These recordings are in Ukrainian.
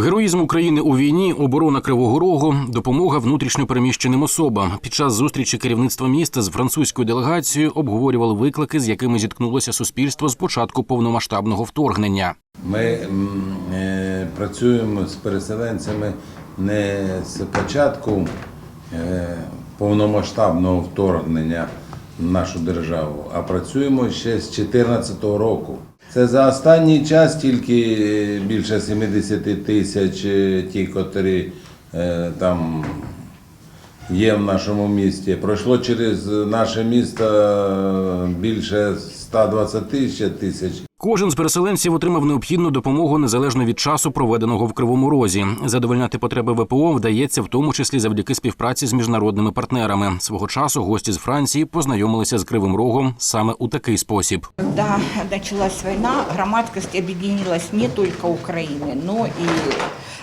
Героїзм України у війні, оборона Кривого Рогу, допомога внутрішньо переміщеним особам. Під час зустрічі керівництва міста з французькою делегацією обговорювали виклики, з якими зіткнулося суспільство з початку повномасштабного вторгнення. Ми е, працюємо з переселенцями не з початку е, повномасштабного вторгнення нашу державу, а працюємо ще з 2014 року. Це за останній час тільки е, більше 70 тисяч е, ті, котрі е, там є в нашому місті. Пройшло через наше місто більше 120 ще тисяч Кожен з переселенців отримав необхідну допомогу незалежно від часу, проведеного в Кривому Розі. Задовольняти потреби ВПО вдається в тому числі завдяки співпраці з міжнародними партнерами. Свого часу гості з Франції познайомилися з Кривим Рогом саме у такий спосіб. Когда началась война, громадскость объединилась не только Украины, но и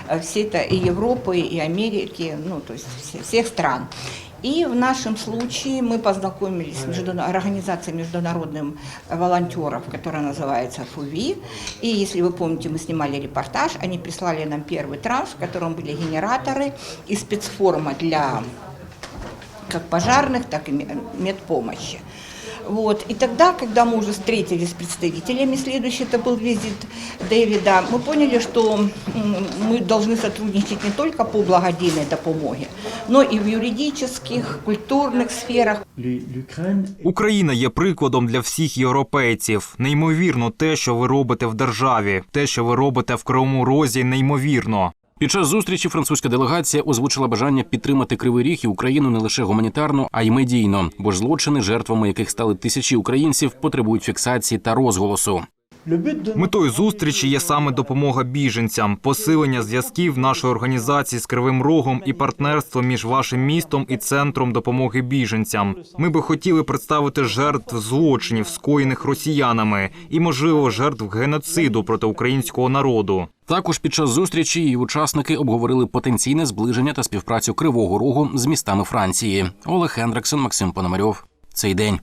э, все это и Европы, и Америки, ну то есть все- всех стран. И в нашем случае мы познакомились с междуна- организацией международным волонтеров, которая называется ФУВИ. И если вы помните, мы снимали репортаж, они прислали нам первый транш, в котором были генераторы и спецформа для как пожарных, так и ме- медпомощи. Вот. И тогда, когда мы уже встретились с представителями, следующий это был визит Дэвида, мы поняли, что м, мы должны сотрудничать не только по благодійной допомоге, но и в юридических, культурных сферах. L'U- L'Ukraine Україна є прикладом для всіх європейців. Неймовірно, те, що ви робите в державі, те, що ви робите в Кривому Розі, неймовірно. Під час зустрічі французька делегація озвучила бажання підтримати Кривий Ріг і Україну не лише гуманітарно, а й медійно, бо ж злочини, жертвами яких стали тисячі українців, потребують фіксації та розголосу. Метою зустрічі є саме допомога біженцям, посилення зв'язків нашої організації з Кривим Рогом і партнерство між вашим містом і центром допомоги біженцям. Ми би хотіли представити жертв злочинів, скоєних росіянами, і можливо жертв геноциду проти українського народу. Також під час зустрічі її учасники обговорили потенційне зближення та співпрацю Кривого Рогу з містами Франції. Олег Хендриксон, Максим Пономарьов. Цей день.